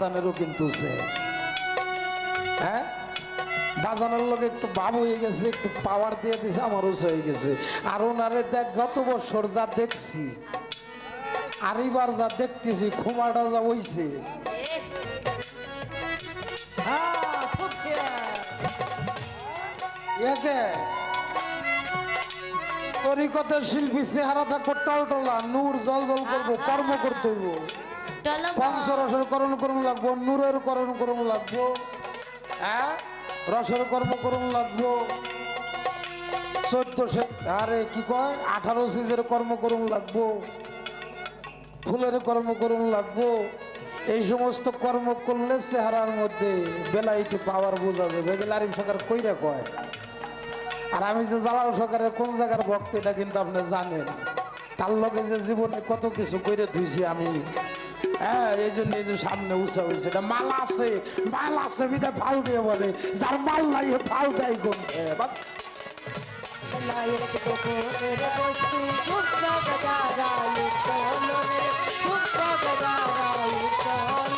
বাজানেরও কিন্তু সে। হ্যাঁ? বাজানোর লোক একটু ভাব হয়ে গেছে একটু পাওয়ার দিয়ে দিছে আমারও হয়ে গেছে। আর ওনারে দেখ গত বছর যা দেখছি আর এবার যা দেখতেছি খুমাটা যা হইছে। হ্যাঁ, তরিকতের শিল্পী চেহারা থাকব টলটলা নূর জল জল করব কর্ম করতে হইব। করণ করণ লাগবো, নূরের করণ করণ লাগবো হ্যাঁ? রসের কর্ম করণ লাগবো। চোদ্দ আরে, কি কয়? আঠারো সিজের কর্ম করণ লাগবো। ফুলের কর্ম করণ লাগবো। এই সমস্ত কর্ম করলে চেহারার মধ্যে বেলাইতে পাওয়ার বোঝা যাবে। এগুলো সরকার কইরা কয়। আর আমি যে জালাল সরকারের কোন জায়গার ভক্ত, এটা কিন্তু আপনি জানেন। তার লগে যে জীবনে কত কিছু করে ধুইছি আমি। হ্যাঁ এই জন্য এই সামনে উঁচা হয়েছে। এটা মাল আছে মাল আছে বিটা ফাল দিয়ে বলে। যার মাল নাই ফাল দেয় গন্ধে। জেগেছে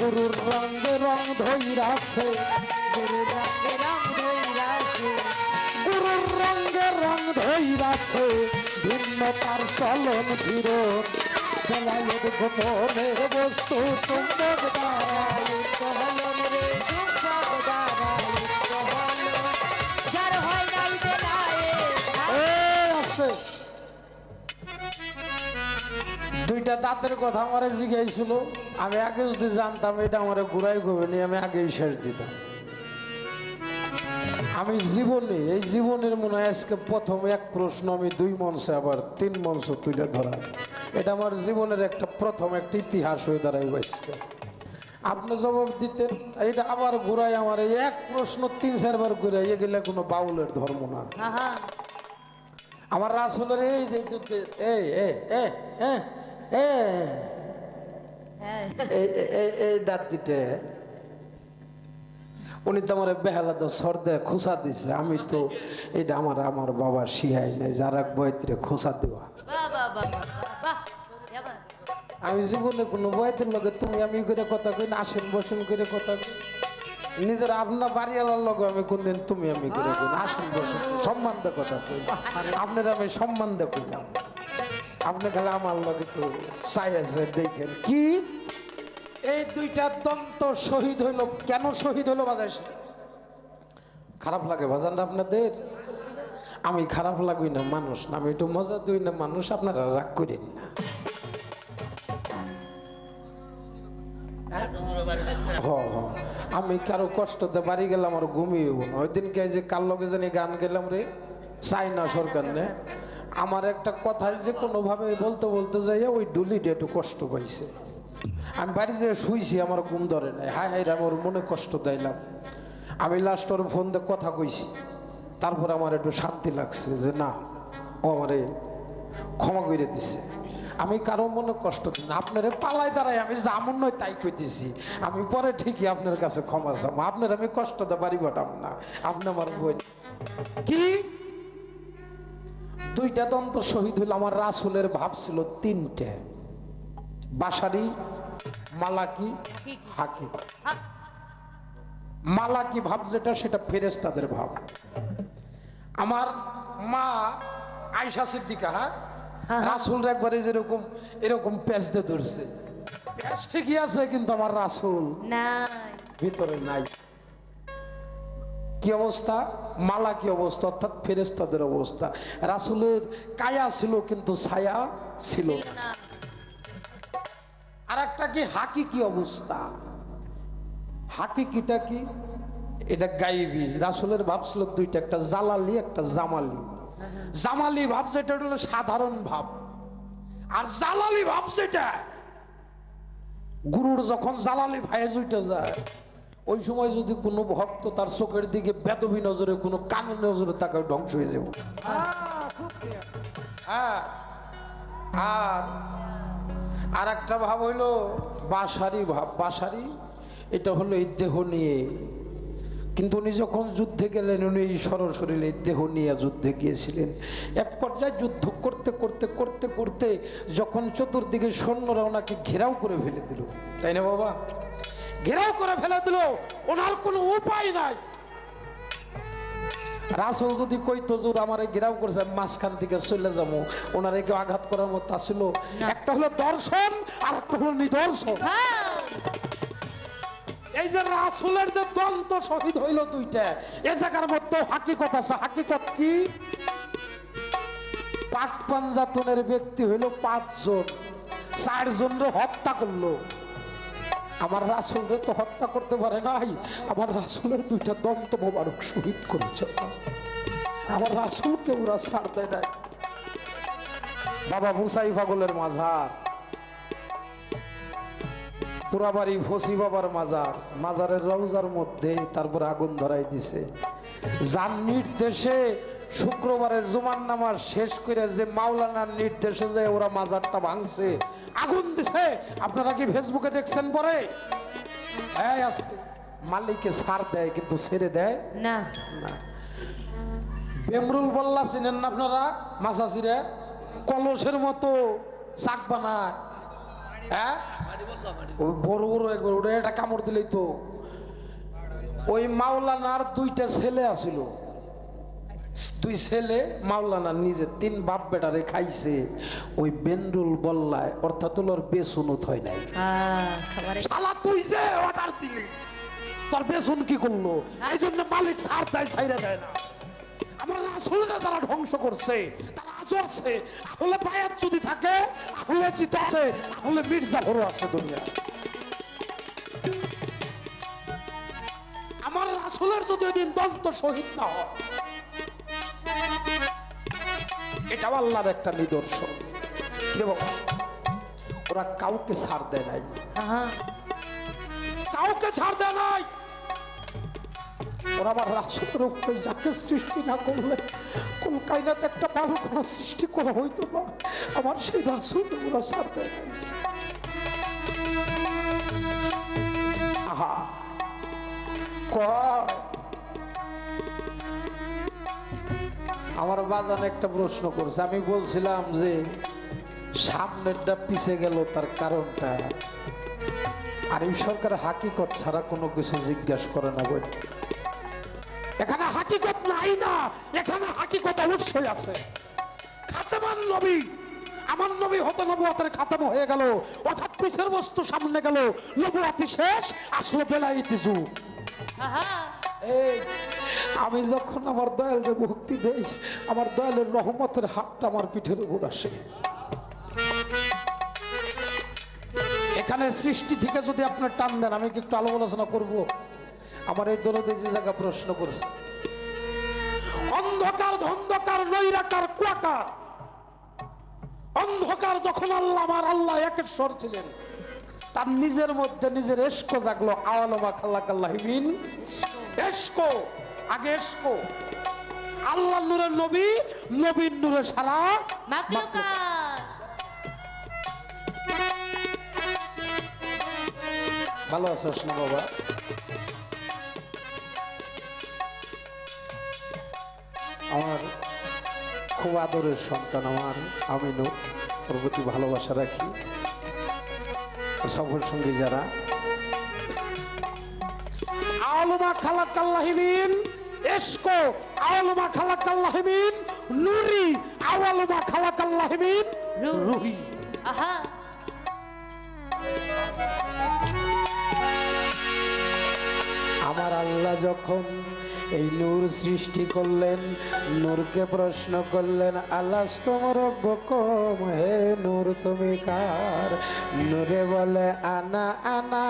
গুরুর রঙে রং ধৈরাছে। গুরুর রঙে রং ধৈরাছে। গুরুর রঙে রং তার চলন ফিরন বেলায়ের বস্তু তুম্বক দুইটা দাঁতের কথা আমারে জিজ্ঞাসছিল আমি আগে যদি জানতাম এটা আমার ঘুরাই করবে নি আমি আগেই শেষ দিতাম। আমি জীবনে এই জীবনের মনে হয় আজকে প্রথম এক প্রশ্ন আমি দুই মঞ্চে আবার তিন মঞ্চ তুলে ধরা এটা আমার জীবনের একটা প্রথম একটা ইতিহাস হয়ে দাঁড়াই আজকে। আপনি জবাব দিতেন এটা আবার ঘুরাই আমার এই এক প্রশ্ন তিন চারবার ঘুরাই এগুলা কোনো বাউলের ধর্ম না। আমার রাস রাসুলের এই যে এই এ এ এ উনি তো আমার বেহালাতে সর্দে খোসা দিছে আমি তো এটা আমার আমার বাবা শিহাই নাই যারা বয়ত্রে খোসা দেওয়া আমি জীবনে কোনো বয়তের লগে তুমি আমি করে কথা কই আসেন বসেন করে কথা কই নিজের আপনার বাড়িওয়ালার লগে আমি কোনদিন তুমি আমি করে আসেন বসেন সম্মান দিয়ে কথা কই আপনার আমি সম্মান দিয়ে কইলাম আপনি খালি আমার তো চাই আছে, দেখেন। কি? এই দুইটা দন্ত শহীদ হইল, কেন শহীদ হইল বাজার খারাপ লাগে বাজান আপনাদের? আমি খারাপ লাগুই না মানুষ না, আমি একটু মজা দিই না মানুষ, আপনারা রাগ করেন না। আমি কারও কষ্টতে বাড়ি গেলাম আর ঘুমিয়ে না। ওই দিনকে যে কার লগে জানি গান গেলাম রে, চাই না সরকার নে। আমার একটা কথাই যে কোনোভাবে বলতে বলতে যাইয়া ওই ডুলিটা একটু কষ্ট পাইছে। আমি বাড়ি যেয়ে শুইছি, আমার ঘুম ধরে নাই। হাই হাই আমার মনে কষ্ট দিলাম। আমি লাস্ট ওর ফোন দিয়ে কথা কইছি। তারপর আমার একটু শান্তি লাগছে যে না, ও আমারে ক্ষমা করে দিছে। আমি কারও মনে কষ্ট দিই না। আপনারে পালাই দাঁড়াই আমি যেমন নয় তাই কইতেছি। আমি পরে ঠিকই আপনার কাছে ক্ষমা চাবো। আপনার আমি কষ্ট দিতে পারি বটাম না। আপনি আমার বই কি? দুইটা দন্ত শহীদ হইল আমার রাসুলের ভাব ছিল তিনটে। বাসারি মালাকি হাকি। মালাকি ভাব যেটা সেটা ফেরেস্তাদের ভাব। আমার মা আয়সা সিদ্দিকা হ্যাঁ? রাসুল একবারে যেরকম এরকম প্যাচ দিয়ে ধরছে। প্যাচ ঠিকই আছে কিন্তু আমার রাসুল ভিতরে নাই। কি অবস্থা? মালা কি অবস্থা? অর্থাৎ ফেরেস্তাদের অবস্থা। রাসুলের কায়া ছিল কিন্তু ছায়া ছিল আর একটা কি হাকি কি? অবস্থা। হাকি কিটা কি? এটা গাইবি। রাসুলের ভাব ছিল দুইটা একটা জালালি একটা জামালি। জামালি ভাব যেটা হলো সাধারণ ভাব। আর জালালি ভাব যেটা গুরুর যখন জালালি ভাইয়ে জুইটা যায় ওই সময় যদি কোনো ভক্ত তার চোখের দিকে বেদবি নজরে, কোনো কানের নজরে তাকে ধ্বংস হয়ে যাব। হ্যাঁ আর আর একটা ভাব হইল বাসারি ভাব। বাসারি এটা হলো এই দেহ নিয়ে। কিন্তু উনি যখন যুদ্ধে গেলেন, উনি এই সরাসরি এই দেহ নিয়ে যুদ্ধে গিয়েছিলেন। এক পর্যায়ে যুদ্ধ করতে করতে করতে করতে যখন চতুর্দিকে সৈন্যরা ওনাকে ঘেরাও করে ফেলে দিল। তাই না বাবা? ঘেরাও করে ফেলে দিল। ওনার কোনো উপায় নাই। রাসুল যদি কইতো জোর আমার ঘেরাও করছে মাঝখান থেকে চলে যাব। ওনারে কেউ আঘাত করার মতো আসছিল না। একটা হলো দর্শন আর একটা হলো নিদর্শন। এই যে রাসুলের যে দন্ত শহীদ হইল দুইটা এ জায়গার মধ্যে হাকিকত আছে। হাকিকত কি? পাক পাঞ্জাতনের ব্যক্তি হইল পাঁচজন। চারজন হত্যা করল। আমার রাসুলরে তো হত্যা করতে পারে নাই। আমার রাসুলের দুইটা দন্ত মোবারক শহীদ করেছে। আমার রাসুলকে ওরা ছাড় দেয় নাই। বাবা মুসাই পাগলের মাঝার পুরাবাড়ি ফসি বাবার মাজার। মাজারের রওজার মধ্যে তারপর আগুন ধরাই দিছে। যার নির্দেশে শুক্রবারের জুমার নামাজ শেষ করে যে মাওলানার নির্দেশে যে ওরা মাজারটা ভাঙছে আগুন দিছে। আপনারা কি ফেসবুকে দেখছেন পরে? আসতে। মালিককে ছাড় দেয় কিন্তু ছেড়ে দেয়? না। না। বেমরুল বল্লা চিনেন না আপনারা? মাসাসিরে কলসের মতো চাক বানায়। হ্যাঁ? বড় বড় একবার ওটা কামড় দিলেই তো। ওই মাওলানার দুইটা ছেলে আছিল। দুই ছেলে মাওলানা নিজে তিন বাপ বেটারে খাইছে। ওই বেন্ডুল বল্লায় অর্থাৎ হলো ওর বেসুনত হয় নাই। শালা তুই যে অর্ডার দিলি তোর বেসন কি করল? এই জন্য মালিক সার দেয় ছাইরা দেয় না। আমার রাসুলরা যারা ধ্বংস করছে তারা আজও আছে। বায়াত যদি থাকে চিতা আছে ভরো আছে দুনিয়া আমার রাসুলের যদি ওই দিন দন্ত শহীদ না হয় এটাও আল্লাহর একটা নিদর্শন। ওরা কাউকে ছাড় দেয় নাই। কাউকে ছাড় দেয় নাই। ওরা আমার রাসুলের উপরে যাকে সৃষ্টি না করলে কোন কায়নাতে একটা ভালো কোনো সৃষ্টি করা হইতো না। আমার সেই রাসুল ওরা ছাড় দেয় নাই। আহা। আমার বাজান একটা প্রশ্ন করছে। আমি বলছিলাম যে, সামনেরটা পিছে গেল তার কারণটা। আর এই সরকার হাকিকত ছাড়া কোনো কিছু জিজ্ঞাসা করে না বই। এখানে হাকিকত নাই না, এখানে হাকিকত অবশ্যই আছে। খাতেমান নবী, আমার নবী হতে নবুয়াতের খাতাম হয়ে গেল। অর্থাৎ পিছের বস্তু সামনে গেল। নবুয়াতি শেষ, আসলো বেলাইতি হ্যাঁ আমি যখন আমার দয়ালের ভক্তি দেই, আমার দয়ালের রহমতের হাতটা আমার পিঠের উপর আসে। এখানে সৃষ্টি থেকে যদি আপনার টান দেন, আমি কি একটু আলো আলোচনা করব? আমার এই দরদে যে জায়গা প্রশ্ন করছে, অন্ধকার ধন্ধকার নৈরাকার কুয়াকার, অন্ধকার যখন আল্লাহ, আমার আল্লাহ একেশ্বর ছিলেন তার নিজের মধ্যে নিজের এস্ক জাগলো। আওয়ালমা খাল্লা কাল্লাহিবিন এস্কো আগে এস্কো আল্লাহ নূরের নবী নবীন নূরে সারা ভালো আছিস না বাবা? আমার খুব আদরের সন্তান আমার আমিনু ওর প্রতি ভালোবাসা রাখি। সফর সঙ্গী যারা। আলমা খালাকাল্লাহিমিন এসকো আলমা খালাকাল্লাহিমিন নুরি আওয়ালমা খালাকাল্লাহিমিন রুহি। রুহি। আহা। আমার আল্লাহ যখন এই নূর সৃষ্টি করলেন, নূরকে প্রশ্ন করলেন আল্লাহ তোমার বকম হে নূর তুমি কার? নূরে বলে, আনা আনা,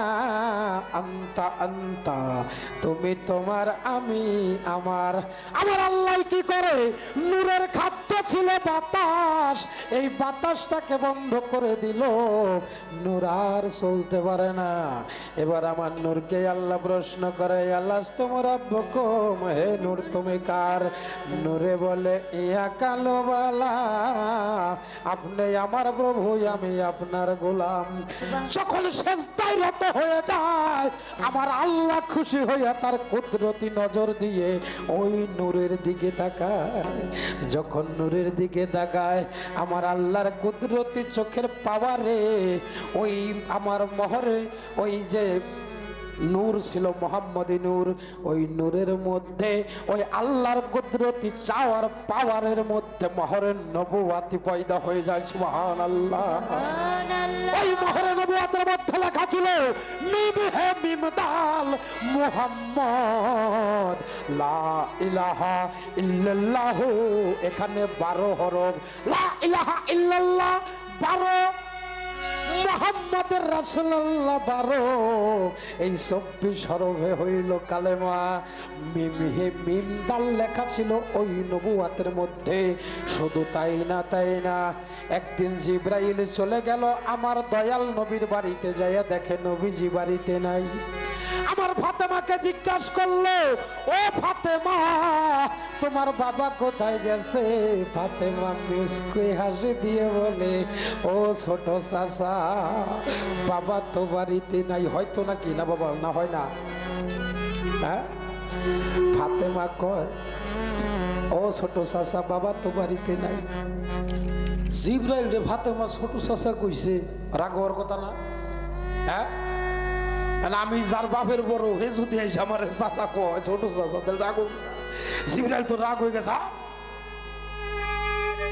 আন্তা আন্তা, তুমি তোমার, আমি আমার। আমার আল্লাহ কি করে? নূরের খাদ্য ছিল বাতাস। এই বাতাসটাকে বন্ধ করে দিল। নূর আর চলতে পারে না। এবার আমার নূরকে আল্লাহ প্রশ্ন করে, আল্লাহ, তোমার বকম হে নূর, তুমি কার? নূরে বলে, ইয়া কালো বালা। আপনি আমার প্রভু, আমি আপনার গোলাম। যখন শেষদায় রত হয়ে যায়, আমার আল্লাহ খুশি হইয়া তার কুদরতি নজর দিয়ে ওই নূরের দিকে তাকায়। যখন নূরের দিকে তাকায় আমার আল্লাহর কুদরতি চোখের পাওয়ারে ওই আমার মহরে ওই যে নূর ছিল মোহাম্মদী নূর। ওই নূরের মধ্যে ওই আল্লাহর কুদরতি চাওয়ার পাওয়ারের মধ্যে মহরের নবুয়াতি পয়দা হয়ে যায় সুবহান আল্লাহ ওই মহরের নবুয়াতের মধ্যে লেখা ছিল মিম হে মিম মুহাম্মদ লা ইলাহা ইল্লাল্লাহু। এখানে বারো হরফ লা ইলাহা ইল্লাল্লাহ বারো মোহাম্মদের রাসুল্লাহ বারো। এই চব্বিশ সরবে হইল কালেমা। মিম মিমদাল মিম লেখা ছিল ওই নবুয়াতের মধ্যে। শুধু তাই না তাই না, একদিন জিব্রাইল চলে গেল আমার দয়াল নবীর বাড়িতে। যাইয়া দেখে নবীজি বাড়িতে নাই। আমার ফাতেমাকে জিজ্ঞাসা করল, ও ফাতেমা, তোমার বাবা কোথায় গেছে? ফাতেমা মিসকুই হাসি দিয়ে বলে, ও ছোট চাচা, বাবা তো বাড়িতে নাই। হয়তো নাকি? না বাবা, না হয় না। হ্যাঁ? ফাতেমা কয়, ও ছোট চাচা, বাবা তো বাড়িতে নাই। জিব্রাইল রে, ফাতেমা, ছোট চাচা কইছে? রাগ হওয়ার কথা না? হ্যাঁ? আমি যার বাপের বড়, হে যদি এসে আমার চাচা কয়, ছোট চাচা, তাহলে রাগ না। তো রাগ হয়ে গেছে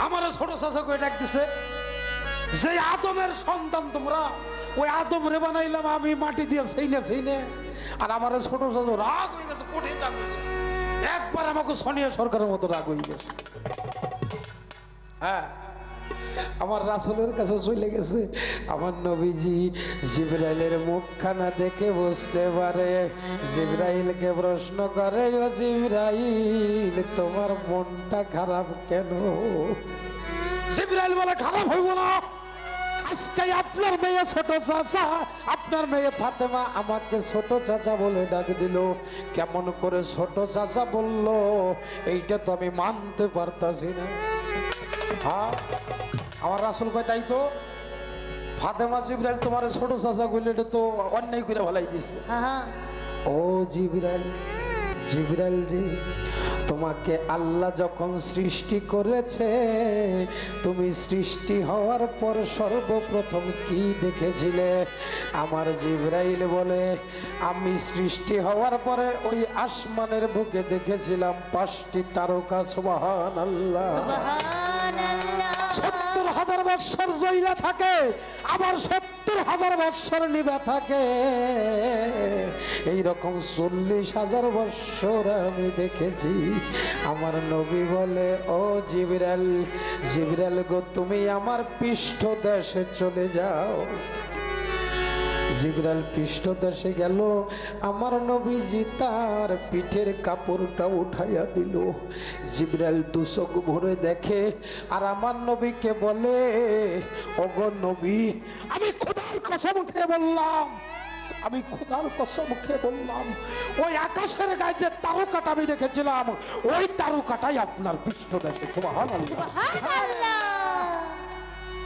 আমার ছোট চাচা কয়ে ডাক দিছে, যে আদমের সন্তান তোমরা, ওই আদম রে বানাইলাম আমি, মাটি দিয়ে সেই না সেই না আর আমার ছোট চাচা রাগ হয়ে গেছে, কঠিন রাগ হয়ে গেছে। একবার আমাকে সোনিয়া সরকারের মতো রাগ হয়ে গেছে। হ্যাঁ? আমার রাসুলের কাছে চলে গেছে। আমার নবীজি জিব্রাইলের মুখখানা দেখে বুঝতে পারে। জিব্রাইলকে প্রশ্ন করে, ও জিব্রাইল, তোমার মনটা খারাপ কেন? জিব্রাইল বলে, খারাপ হইব না। আজকে আপনার মেয়ে ছোট চাচা, আপনার মেয়ে ফাতেমা আমাকে ছোট চাচা বলে ডাক দিল। কেমন করে ছোট চাচা বলল, এইটা তো আমি মানতে পারতাছি না। হ্যাঁ? আমার রাসুল কয় তাই তো? ফাতেমা জিব্রাইল তোমার ছোট চাচা কইলে এটা তো অন্যায় করে ভালাই দিছে। আহা ও জিব্রাইল জিব্রাইল রে তোমাকে আল্লাহ যখন সৃষ্টি করেছে তুমি সৃষ্টি হওয়ার পর সর্বপ্রথম কি দেখেছিলে? আমার জিব্রাইল বলে আমি সৃষ্টি হওয়ার পরে ওই আসমানের বুকে দেখেছিলাম পাঁচটি তারকা সুবহান আল্লাহ সত্তর হাজার বৎসর জইলা থাকে, আবার সত্তর হাজার বৎসর নিবা থাকে। এই রকম চল্লিশ হাজার বৎসর আমি দেখেছি। আমার নবী বলে, ও জিবিরাল জিবিরাল গো, তুমি আমার পৃষ্ঠ দেশে চলে যাও। জিব্রাইল পৃষ্ঠদেশে গেল। আমার নবীজি তার পিঠের কাপড়টা উঠাইয়া দিল। জিব্রাইল দুচোখ ভরে দেখে, আর আমার নবীকে বলে, ওগো নবী, আমি খোদার কসম খেয়ে বললাম, আমি খোদার কসম খেয়ে বললাম, ওই আকাশের গায়ে যে তারকাটা আমি দেখেছিলাম ওই তারকাটাই আপনার পৃষ্ঠদেশে সুবহানাল্লাহ। সুবহানাল্লাহ।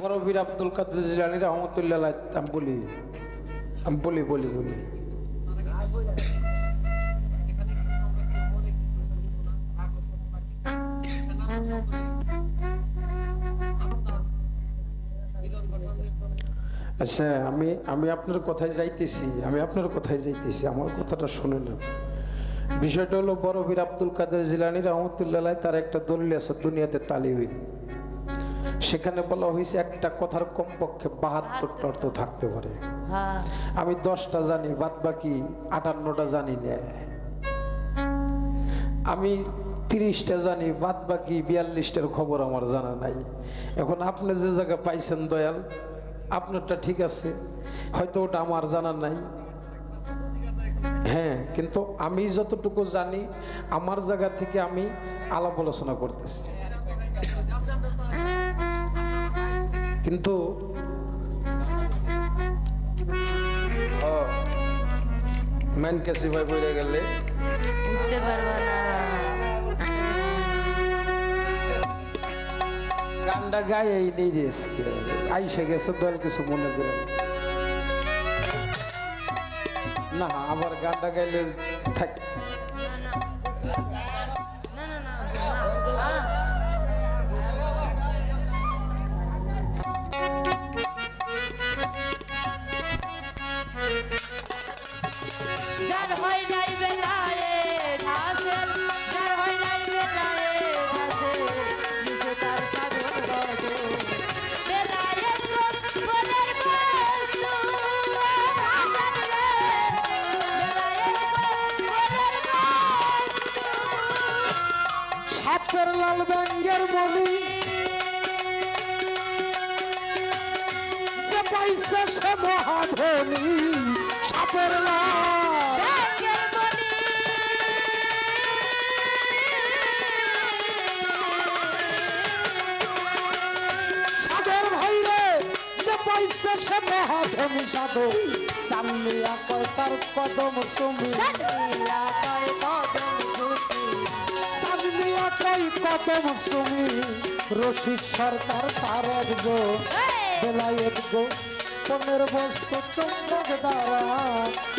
বড় বীর আব্দুল কাদের জিলানি রহমতুল্লাহ আমি বলি আমি বলি বলি বলি। আচ্ছা আমি আমি আপনার কথায় যাইতেছি আমি আপনার কথায় যাইতেছি আমার কথাটা শুনে নেন বিষয়টা হলো বড় বীর আব্দুল কাদের জিলানি রহমতুল্লাহ তার একটা দলিল আছে দুনিয়াতে তালিবিন। সেখানে বলা হয়েছে একটা কথার কমপক্ষে বাহাত্তরটা অর্থ থাকতে পারে। হ্যাঁ। আমি দশটা জানি বাদ বাকি আটান্নটা জানি না। আমি তিরিশটা জানি বাদ বাকি বিয়াল্লিশটার খবর আমার জানা নাই। এখন আপনি যে জায়গা পাইছেন দয়াল আপনারটা ঠিক আছে। হয়তো ওটা আমার জানা নাই। হ্যাঁ কিন্তু আমি যতটুকু জানি, আমার জায়গা থেকে আমি আলাপ আলোচনা করতেছি। কিন্তু মেন কেসি ভাই বইরে গেলে? বুঝতে না। গানটা গায়ে নেই রেসকে আইসে গেছে দল, কিছু মনে করে না। আবার গানটা গাইলে থাক। সে মহাধনী সাধু সামলিয়া কয় তার কদম সুমি নীলা কয় কদম সুমি রশিদ সরকার তার গো বেলায়েত গো পনেরো বস্তু চুম্বক দ্বারা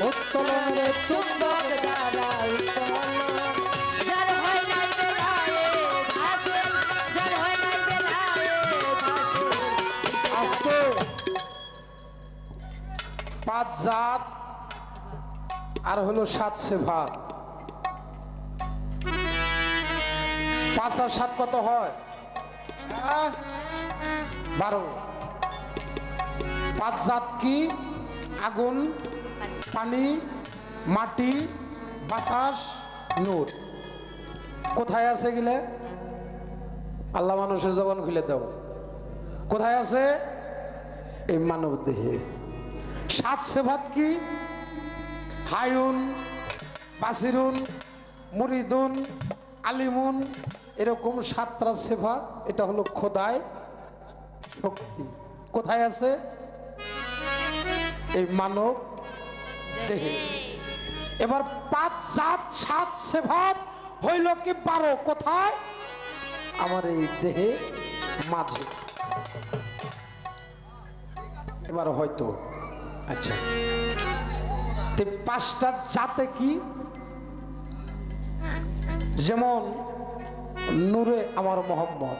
উত্তোলন রে চুম্বক দ্বারা পাঁচ জাত আর হলো সাত সে ভাগ। পাঁচ আর সাত কত হয়? আহ, বারো। পাঁচ জাত কি? আগুন পানি মাটি বাতাস নূর। কোথায় আছে গেলে আল্লাহ মানুষের জবান খুলে দাও। কোথায় আছে? এই মানব দেহে সাত সেভাত কি? হায়ুন, বাসিরুন, মুরিদুন, আলিমুন, এরকম সাতটা সেভা, এটা হলো খোদায় শক্তি। কোথায় আছে? এই মানব দেহে। এবার পাঁচ, সাত সাত সেভাত হইল কি বারো? কোথায়? আমার এই দেহে মাঝে। এবার হয়তো আচ্ছা। তে পাঁচটা জাতে কি? যেমন নূরে আমার মোহাম্মদ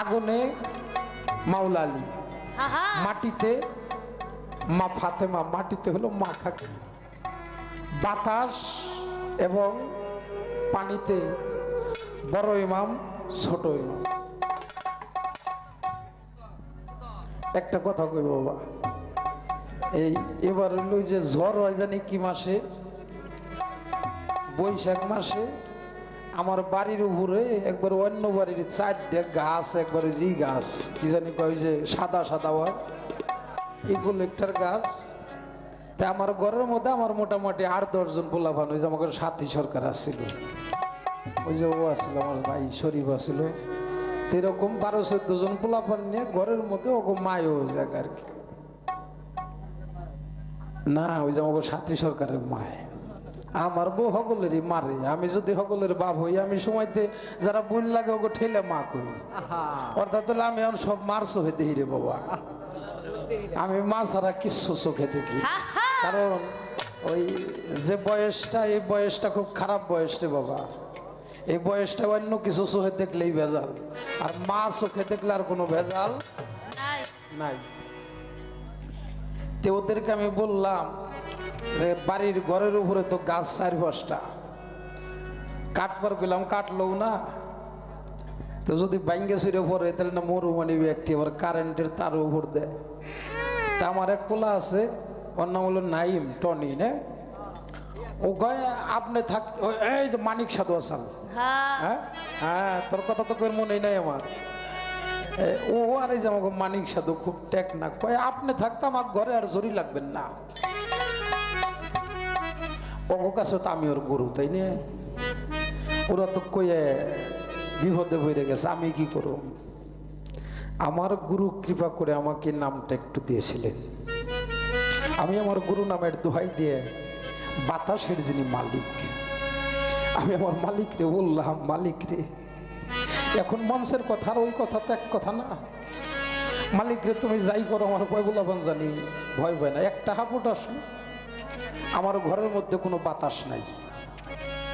আগুনে মাওলা আলী আহা, মাটিতে মা ফাতেমা মাটিতে হলো মা খাকি। বাতাস এবং পানিতে বড় ইমাম ছোট ইমাম। একটা কথা কই বাবা। এই, এবার হইল যে ঝড় হয় জানি কি মাসে? বৈশাখ মাসে। আমার বাড়ির উপরে একবার অন্য বাড়ির চারটে গাছ, একবার যে গাছ, কি জানি কয় যে সাদা সাদা হয়। একটার গাছ। তাই আমার ঘরের মধ্যে আমার মোটামুটি আট দশজন পোলাপান, ওই যে আমার সাথী সরকার আসছিল। ওই যে ও আসছিল, আমার ভাই শরীফ আসছিল। এরকম বারো, চোদ্দ জন পোলাপান নিয়ে ঘরের মধ্যে ওরকম মায়ও জায়গা আর কি। না ওই যে আমাকে সাথী সরকারের মায়। আমার বউ সকলেরই মারে। আমি যদি সকলের বাপ হই আমি সময়তে যারা বোন লাগে ওকে ঠেলে মা করি। অর্থাৎ হলো আমি এখন সব মারছো হইতে রে বাবা। আমি মা ছাড়া কিচ্ছু চোখে দেখি। কারণ ওই যে বয়সটা এই বয়সটা খুব খারাপ বয়স রে বাবা। এই বয়সটা অন্য কিছু চোখে দেখলেই ভেজাল। আর মা চোখে দেখলে আর কোনো ভেজাল নাই। নাই। তো ওদেরকে আমি বললাম যে বাড়ির ঘরের উপরে তো গাছ চার পাঁচটা। কাটবার গেলাম কাটলোও না। তো যদি বাইঙ্গে সুরে পড়ে তাহলে না মরুমানি ব্যক্তি আবার কারেন্টের তার উপর দেয়। তা আমার এক পোলা আছে ওর নাম হলো নাইম টনি না? ও কয় আপনি থাক এই যে মানিক সাধু আসাম হ্যাঁ। হ্যাঁ? হ্যাঁ তোর কথা তো মনে নাই আমার। ও আর এই যে আমাকে মানিক সাধু খুব টেক না কয়, আপনি থাকতে আমার ঘরে আর জরি লাগবেন না। ওর কাছে তো আমি ওর গরু, তাই না? ওরা তো কয়ে, বিপদে ভরে গেছে, আমি কি করব? আমার গুরু কৃপা করে আমাকে নামটা একটু দিয়েছিলেন। আমি আমার গুরু নামের দোহাই দিয়ে বাতাসের যিনি মালিক, আমি আমার মালিক রে, বললাম, মালিক রে। এখন মানুষের কথা আর ওই কথা তো এক কথা না। মালিক রে তুমি যাই করো, আমার ভয় বলাবান জানি। ভয় ভয় না, একটা হাপুট আসো। আমার ঘরের মধ্যে কোনো বাতাস নাই।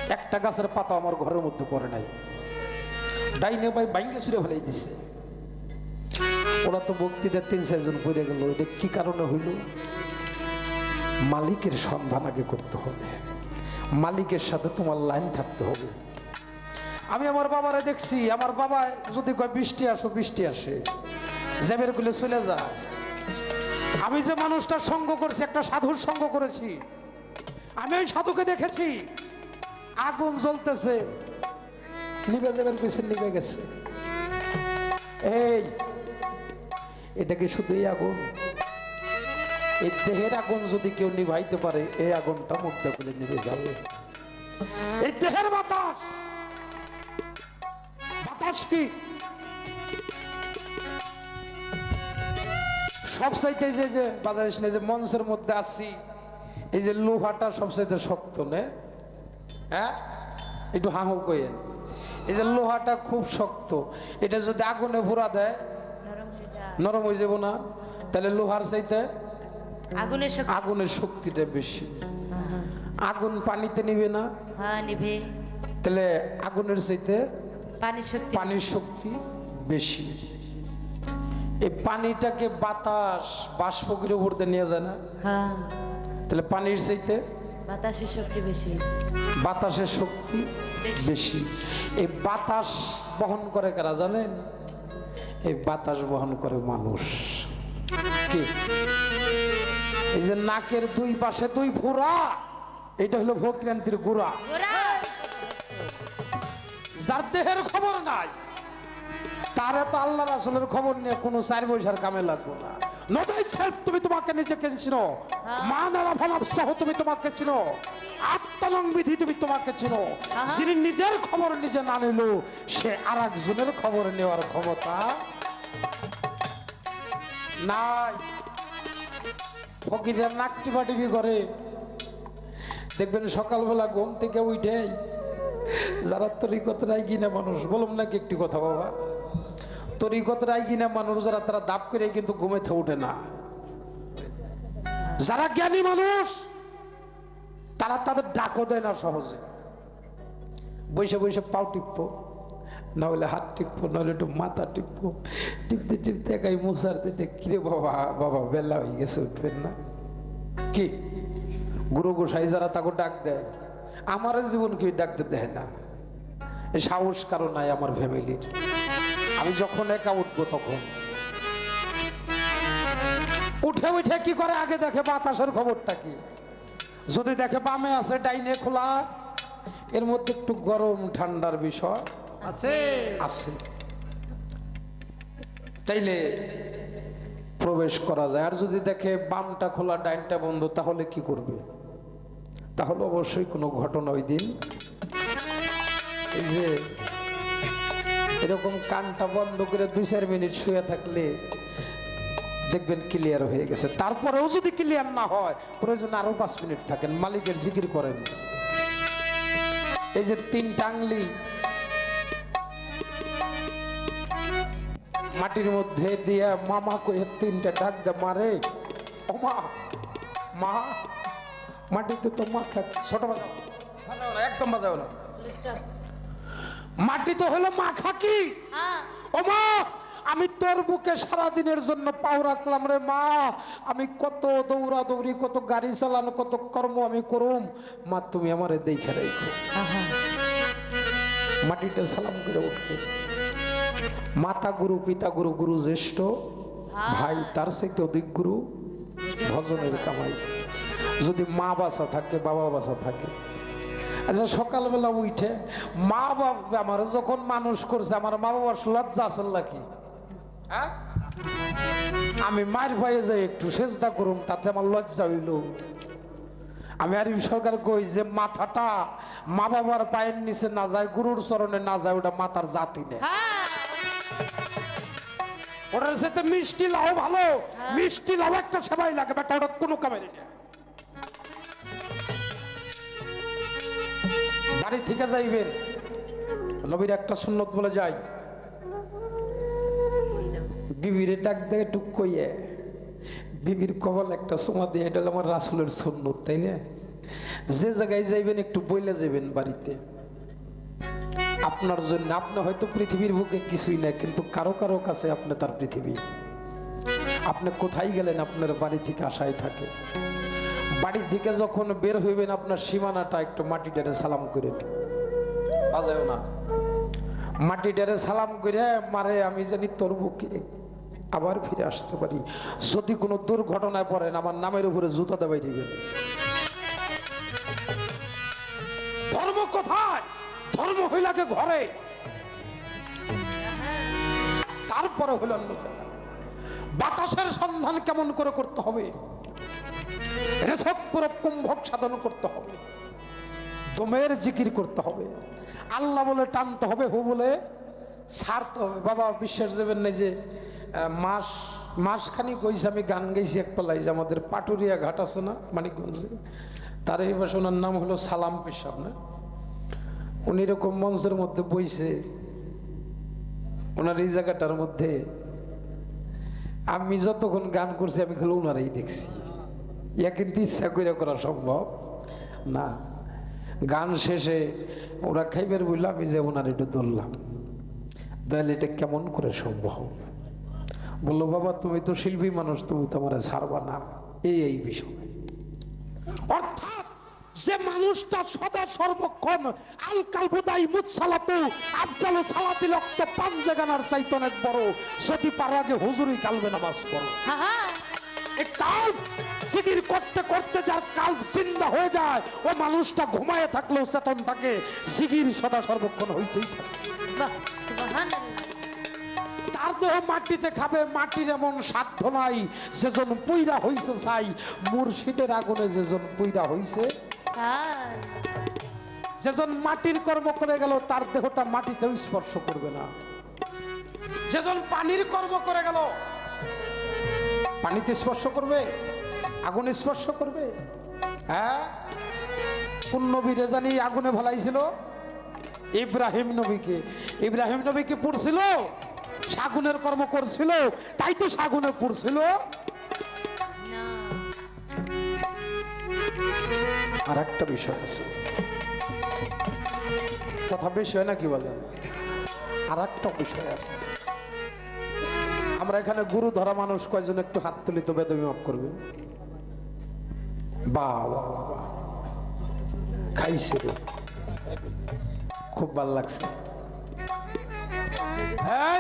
একটা গাছের পাতা আমার ঘরের মধ্যে পড়ে নাই। ডাইনে ভাই বাইঙ্গে ছিঁড়ে ফেলাই দিছে। ওরা তো বক্তৃতা তিন চারজন পড়ে গেল, এটা কি কারণে হইল? মালিকের সন্ধান আগে করতে হবে। মালিকের সাথে তোমার লাইন থাকতে হবে। আমি আমার বাবারে দেখছি, আমার বাবা যদি কয় বৃষ্টি আসো, বৃষ্টি আসে জ্যাবের গুলে চলে যায়। আমি যে মানুষটা সঙ্গ করছি, একটা সাধুর সঙ্গ করেছি, আমি ওই সাধুকে দেখেছি, আগুন জ্বলতেছে নিবে যাবেন কইছে নিবে গেছে। এই, এটা কি শুধুই আগুন? এই দেহের আগুন যদি কেউ নিভাইতে পারে, এই আগুনটা মধ্যে করে নিভে যাবে। এই দেহের বাতাস বাতাস কি সব চাইতে যে যে বাজার এসে যে মঞ্চের মধ্যে আসছি এই যে লোহাটা সবচাইতে শক্ত নে? হ্যাঁ? একটু হাহু কইেন এই যে লোহাটা খুব শক্ত এটা যদি আগুনে ভরা দেয় নরম হয়ে যাব না? তাহলে লোহার চাইতে আগুনের শক্তি আগুনের শক্তিটা বেশি। আগুন পানিতে নিবে না? হ্যাঁ তাহলে আগুনের চাইতে পানির শক্তি? বেশি। এই পানিটাকে বাতাস বাষ্পগির উপর দিয়ে নিয়ে যায় না? হ্যাঁ। তাহলে পানির চাইতে বাতাসের শক্তি বেশি। বাতাসের শক্তি বেশি। এই বাতাস বহন করে কারা জানেন? এই বাতাস বহন করে মানুষ। কি? এই যে নাকের দুই পাশে দুই ফোড়া এটা হলো ভোক্রান্তির গুড়া। যার দেহের খবর নাই তারে তো আল্লাহ রাসুলের খবর নিয়ে কোনো চার পয়সার কামে লাগবে না। নদাই তুমি তোমাকে নিজেকে চিনো মা নারা ভালাপ সহ তুমি তোমাকে চিনো আত্মানং বিধি তুমি তোমাকে চিনো। আহা। যিনি নিজের খবর নিজে না নিল সে আর একজনের খবর নেওয়ার ক্ষমতা নাই। ফকিরের নাক টিপা টিপি করে দেখবেন সকালবেলা ঘুম থেকে উঠেই যারা তরিকত রায় কিনা মানুষ, বলুন নাকি একটি কথা বাবা। তরিকত রায় কিনা মানুষ যারা, তারা দাপ করে কিন্তু ঘুমেতে ওঠে না। যারা জ্ঞানী মানুষ, তারা তাদের ডাকও দেয় না সহজে। বসে বসে পাও টিপবো না হলে হাত টিপবো, নাহলে একটু মাথা টিপবো। টিপতে টিপতে একাই মশার দিতে কিরে বাবা বাবা, বেলা হয়ে গেছে, উঠবেন না। কি? গুরু গোসাই যারা তাকে ডাক দেয়। আমার জীবন কেউ ডাকতে দেয় না। এই সাহস কারও নাই আমার ফ্যামিলির। আমি যখন একা উঠবো তখন। উঠে উঠে কি করে আগে দেখে বাতাসের খবরটা কি? যদি দেখে বামে আছে ডাইনে খোলা এর মধ্যে একটু গরম ঠান্ডার বিষয় আছে। আছে। তাইলে প্রবেশ করা যায়। আর যদি দেখে বামটা খোলা ডাইনটা বন্ধ তাহলে কি করবে? তাহলে অবশ্যই কোনো ঘটনা ওই দিন। যে এরকম কানটা বন্ধ করে দুই চার মিনিট শুয়ে থাকলে দেখবেন ক্লিয়ার হয়ে গেছে। তারপরেও যদি ক্লিয়ার না হয়, প্রয়োজন আরও পাঁচ মিনিট থাকেন, মালিকের জিকির করেন। এই যে তিন টাংলি মাটির মধ্যে দিয়ে মামা কয়ে তিনটা ডাক মারে ও মা মাটিতে তো মা খা ছোট বাজাও একদম বাজাও না মাটি তো হলো মা খাকি। হ্যাঁ। ও মা আমি তোর বুকে সারা দিনের জন্য পাও রাখলাম রে মা। আমি কত দৌড়া দৌড়ি কত গাড়ি চালানো কত কর্ম আমি করুম। মা তুমি আমারে দেখে রাখো। মাটিতে সালাম করে উঠবে মাতা গুরু পিতা গুরু গুরু জ্যেষ্ঠ। ভাই তার সাথে অধিক গুরু। ভজনের কামাই। যদি মা বাসা থাকে বাবা বাসা থাকে। আচ্ছা সকালবেলা উঠে মা বাবা আমার যখন মানুষ করছে আমার মা বাবার লজ্জা আসল নাকি? হ্যাঁ? আমি মার ভয়ে যাই একটু চেষ্টা করুম তাতে আমার লজ্জা হইল। আমি আরিফ সরকার কই যে মাথাটা মা বাবার পায়ের নিচে না যায় গুরুর চরণে না যায় ওটা মাথার জাতি নেই। হ্যাঁ। ওটার সাথে মিষ্টি লাও ভালো মিষ্টি লাও একটা সেবাই লাগে বাট ওটা কোনো কামের না বাড়ি থেকে যাইবেন। নবীর একটা সুন্নত বলে যাই বিবির ডাক দিয়ে টুক কইয়ে, বিবির কবল একটা সময় দিয়ে, এটা আমার রাসুলের সুন্নত, তাই না? যে জায়গায় যাইবেন, একটু বইলে যাবেন বাড়িতে। আপনার জন্য, আপনি হয়তো পৃথিবীর বুকে কিছুই না কিন্তু কারও কারও কাছে আপনি তার পৃথিবী। আপনি কোথায় গেলেন, আপনার বাড়ি থেকে আশায় থাকে। বাড়ি থেকে যখন বের হইবেন, আপনার সীমানাটা একটু মাটি ডেরে সালাম করে বাজাও না। মাটি ডেরে সালাম করে, মারে, আমি জানি তোর বুকে আবার ফিরে আসতে পারি। যদি কোনো দুর্ঘটনায় পড়েন, আমার নামের উপরে জুতা দেবাই দিবেন। ধর্ম কোথায়? ধর্ম হইলাকে ঘরে। তারপরে হইল বাতাসের সন্ধান কেমন করে করতে হবে? পুরো কুম্ভক সাধন করতে হবে। দমের জিকির করতে হবে। আল্লাহ বলে টানতে হবে, হু বলে সারতে হবে। বাবা, বিশ্বাস দেবেন না যে মাস মাসখানি কইছে আমি গান গাইছি এক পালাই যে আমাদের পাটুরিয়া ঘাট আছে না, মানিকগঞ্জে, তার এই বসে ওনার নাম হলো সালাম পেশাব, না? উনি এরকম মঞ্চের মধ্যে বইছে, ওনার এই জায়গাটার মধ্যে, আমি যতক্ষণ গান করছি, আমি খালি ওনারাই দেখছি। ইয়া কিন্তু ইচ্ছা করে করা সম্ভব? না। গান শেষে ওরা খাইবার বলল, আমি যে ওনার একটু ধরলাম। তাহলে এটা কেমন করে সম্ভব? বলল, বাবা, তুমি তো শিল্পী মানুষ, তুমি তোমার ছাড়বা না। এই এই বিষয়। অর্থাৎ যে মানুষটা সদা সর্বক্ষণ, আল কালবুদাই মুসালাতু আফজালু সালাতি লক্ত পাঞ্জে গানার চাইতে অনেক বড়। যদি পারো আগে হুজুরি কালবে নামাজ পড়ো। হ্যাঁ হ্যাঁ এই কাল জিকির করতে করতে যার কাল জিন্দা হয়ে যায় ও মানুষটা ঘুমায় থাকলেও চেতন থাকে জিকির সদা সর্বক্ষণ হইতেই থাকে। তার দেহ মাটিতে খাবে মাটির এমন সাধ্য নাই যেজন পুইরা হইছে চাই মুর্শিদের আগুনে যেজন পুইরা হইছে। হ্যাঁ। যেজন মাটির কর্ম করে গেল তার দেহটা মাটিতেও স্পর্শ করবে না। যেজন পানির কর্ম করে গেল পানিতে স্পর্শ করবে? আগুনে স্পর্শ করবে? হ্যাঁ? কোন নবীরে জানি আগুনে ভালাইছিল? ইব্রাহিম নবীকে। ইব্রাহিম নবীকে পড়ছিল? সাগুনের কর্ম করছিল। তাই তো সাগুনে পড়ছিল। আর একটা বিষয় আছে। কথা বেশি হয় না কি বলেন? আর একটা বিষয় আছে। আমরা এখানে গুরু ধরা মানুষ কয়জন? একটু হাত তুলি তো বেদবি মাফ করবে। খাইছে খুব ভালো লাগছে। হ্যাঁ